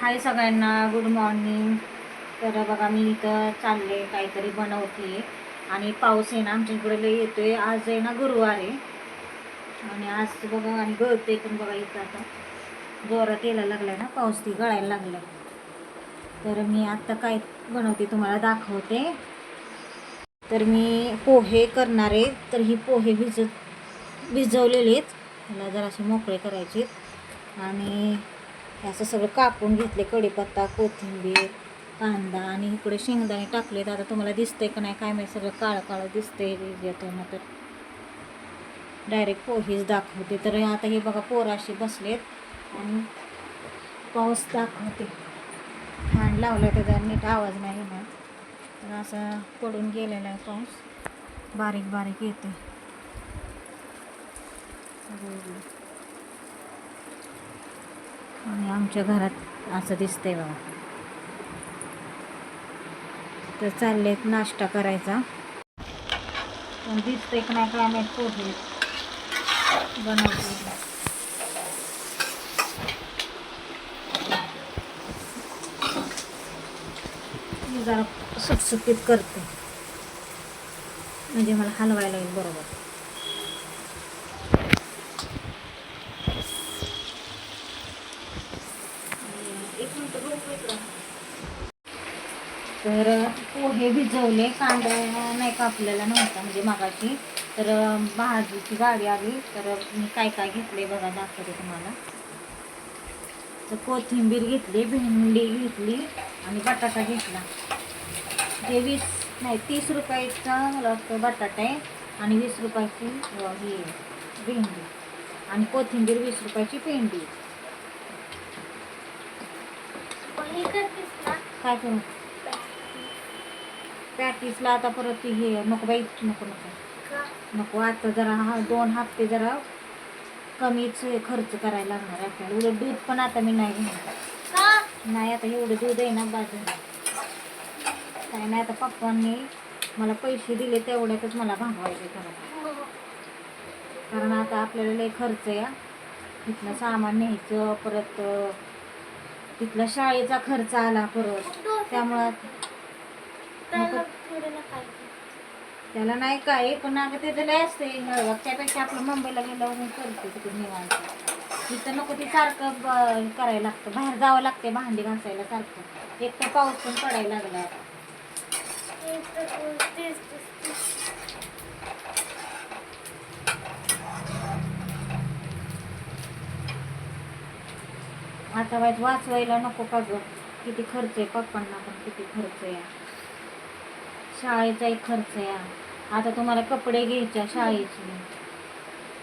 हाय सगळ्यांना good morning तर बघा मी इथं चालले काहीतरी बनवते. आणि पाऊस आहे ना आमच्या इकडे लई आहे आज आहे ना गुरुवार आहे. आणि आज बघा आणि गळते पण बघा इथं आता. जोरात यायला लागलाय ना पाऊस ती गळायला लागलाय. तर मी आत्ता काय बनवते तुम्हाला दाखवते. तर मी पोहे करणार आहे. तर ही पोहे भिजत भिजवलेलेच मला जरासे मोकळे करायचे आणि हे असं सगळं कापून घेतले कढीपत्ता कोथिंबीर कांदा आणि इकडे शेंगदाणे टाकले तर आता तुम्हाला दिसतंय का नाही काय माहिती सगळं काळं काळं दिसतंय येतो ना तर. डायरेक्ट पोहेच दाखवते. तर आता हे बघा पोराशी बसलेत आणि पाऊस दाखवते. फॅन लावला त्याचा नीट आवाज नाही येणार. तर असं पडून गेलेला आहे पाऊस. बारीक बारीक येते आणि आमच्या घरात असं दिसतंय बघा तर चाललेत नाश्ता करायचा. पण दिसतंय की नाही काय माहीत पोहे बनवते मी जरा सुटसुटीत करते. म्हणजे मला हलवायला येईल बरोबर एक मिनिट बघू इकडं. तर पोहे भिजवले कांदा नाही कापलेला नव्हता म्हणजे मागाशी. तर भाजीची गाडी आली तर मी काय काय घेतले बघा दाखवते तुम्हाला. तर कोथिंबीर घेतली भेंडी घेतली आणि बटाटा घेतला. ते वीस नाही तीस रुपयाचा मला वाटतं बटाटा आहे आणि वीस रुपयाची ही भेंडी. आणि कोथिंबीर वीस रुपयाची भेंडी. काय करू? पॅटीसला आता परत ती हे नको बाई नको नको. नको आता जरा हा दोन हप्ते जरा कमीच खर्च करायला लागणार आपल्याला. उलट दूध पण आता मी नाही घेणार. नाही आता एवढं दूध आहे ना बाजू काय नाही आता पप्पांनी मला पैसे दिले तेवढ्यातच मला भागवायचे खरं कारण आता आपल्याला लय खर्च आहे हा. तिथलं सामान न्यायचं परत तिथला शाळेचा खर्च आला परत. त्यामुळं त्याला नाही काय पण अगं त्याचं लय असते त्यापेक्षा आपलं मुंबईला गेल्यावर करते तिथे निवांत. तिथं नको ते सारखं ब- करायला लागतं. बाहेर जावं लागते भांडी घासायला सारखं. एक तर पाऊस पण पडायला लागला आता. आता वाईट वाचवायला नको का किती खर्च आहे पप्पांना पण किती खर्च आहे. शाळेचाही खर्च आहे. आता तुम्हाला कपडे घ्यायच्या शाळेचे.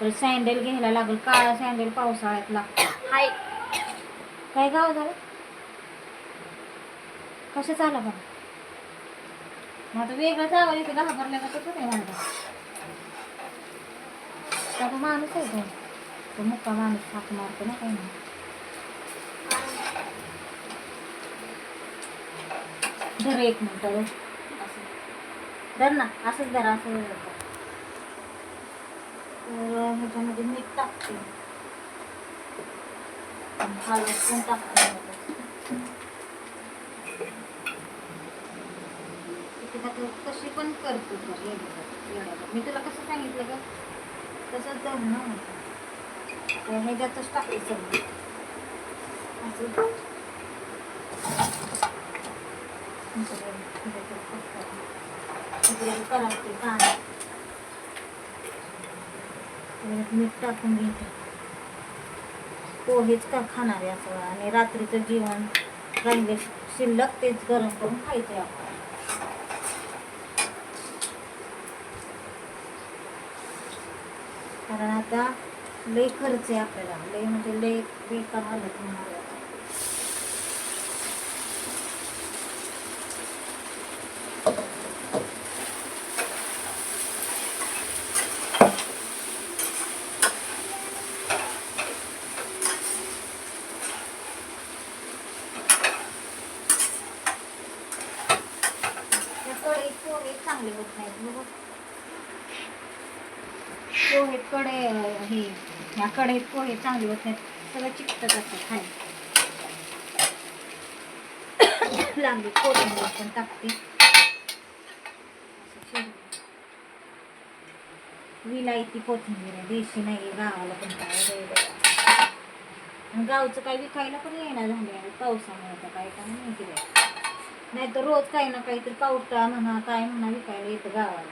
तर सँडल घ्यायला लागेल काळा सँडल पावसाळ्यात लागतो. हाय. काय गाव झालं? कसं चाला पण मग आता वेगळं इथे घाबरल्या का तसं नाही म्हणता तो माणूस आहे तो. तो मुक्का माणूस हाक मारतो ना काही. नाही धर एक मिनिट धर. ना असंच धर असं तर ह्याच्यामध्ये मीठ टाकते. पण टाकते कशी पण करतो तर मी तुला कसं सांगितलं का तसंच धर ना. तर ह्याच्यातच टाकते सगळं. असं मीठ टाकून घेते पोहेच का खाणार आहे असं आणि रात्रीचं जेवण राहिले शिल्लक तेच गरम करून खायचे आपण कारण आता लय खर्च आहे आपल्याला. लय म्हणजे लय बेकार हालत होणार आहे आता. त्या कढईत पोहे चांगले होत नाहीत बघ पोहे कडे हे ह्या कढईत पोहे चांगले होत नाहीत. सगळं चिकटत असतं खाली. लागली कोथिंबीर पण टाकते. असं चिरून. विलायती कोथिंबीर आहे देशी नाही गावाला पण काय गावचं काही विकायला पण येणार झाले पावसामुळे तर काय काय माहिती नाही तर रोज काही ना काहीतरी पावटा म्हणा काय म्हणा विकायला येतं गावाला.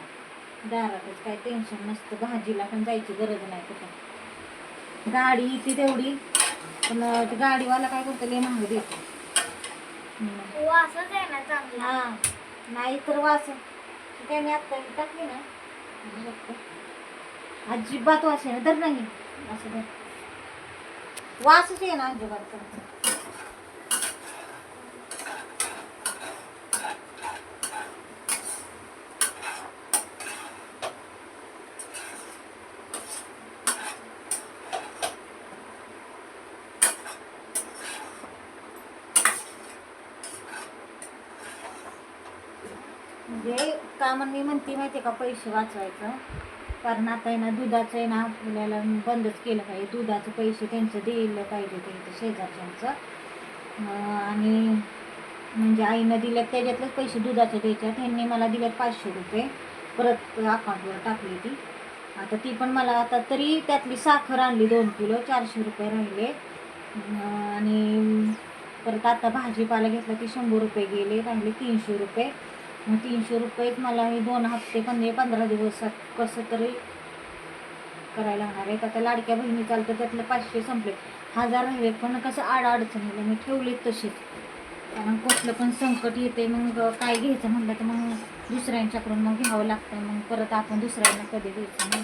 दारातच काय टेन्शन नसतं. भाजीला पण जायची गरज नाही कुठं. गाडी येते तेवढी. पण ते गाडीवाला काय करतो लय महाग देतो. वासच आहे ना चांगला. हा. नाही तर वास काय मी आत्ता टाकली ना. अजिबात वास आहे तर नाही असं. वासच आहे ना अजिबात. म्हणजे का म्हण मी म्हणते माहिती आहे का पैसे वाचवायचं. कारण आता आहे ना दुधाचं आहे ना आपल्याला बंदच केलं पाहिजे. दुधाचे पैसे त्यांचं दिलं पाहिजे त्यांचं शेजारच्यांचं. आणि म्हणजे आईनं दिल्यात त्याच्यातलेच पैसे दुधाचे द्यायच्यात त्यांनी मला दिल्यात पाचशे रुपये. परत अकाउंटवर टाकली ती. आता ती पण मला आता तरी त्यातली साखर आणली दोन किलो चारशे रुपये राहिले. आणि परत आता भाजीपाला घेतला की शंभर रुपये गेले राहिले तीनशे रुपये. मग तीनशे रुपयेच मला हे दोन हप्ते पंधरा पंधरा दिवसात कसं तरी करायला लागणार आहे आता लाडक्या बहिणी चालतं त्यातले पाचशे संपले. हजार राहिले पण कसं आड अडचणीला मी ठेवले तसेच कारण कुठलं पण संकट येते मग काय घ्यायचं म्हणलं तर मग दुसऱ्यांच्याकडून मग घ्यावं लागतं मग परत आपण दुसऱ्यांना कधी द्यायचं नाही.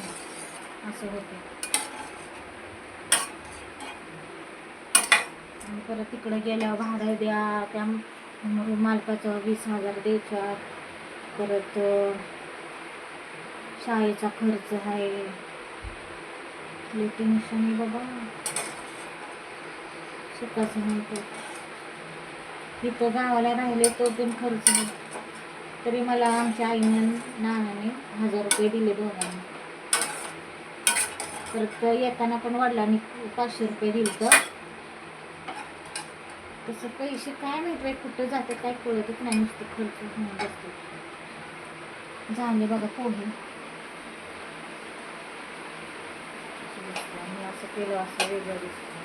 असं होते परत तिकडं गेल्यावर भाडं द्या त्या मालकाचं वीस हजार द्यायचा परत शाळेचा खर्च आहे. टेन्शन आहे बाबा. शिकायचं नाही तर इथं गावाला राहिले तो पण खर्च आहे तरी मला आमच्या आईनं नानाने हजार रुपये दिले दोघांना. परत येताना पण वडिलांनी पाचशे रुपये दिलं तर तसं पैसे काय माहिती बाई कुठं जाते काय कळतच नाही नुसतं खर्च होऊन बसते. झाले बघा पोहे. असं असं केलं असं वेगळं दिसतं.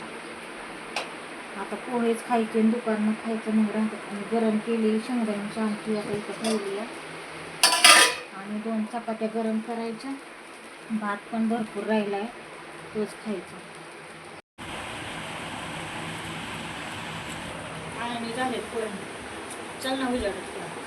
आता पोहेच खायचे आणि दुकानात खायचं मग राहतात. आणि गरम केली शेंगदाण्याची आमटी आता इथं ठेवली आहे. आणि दोन चपात्या गरम करायच्या. भात पण भरपूर राहिला आहे तोच खायचा. आणि झाले पोहे चल ना उजाडत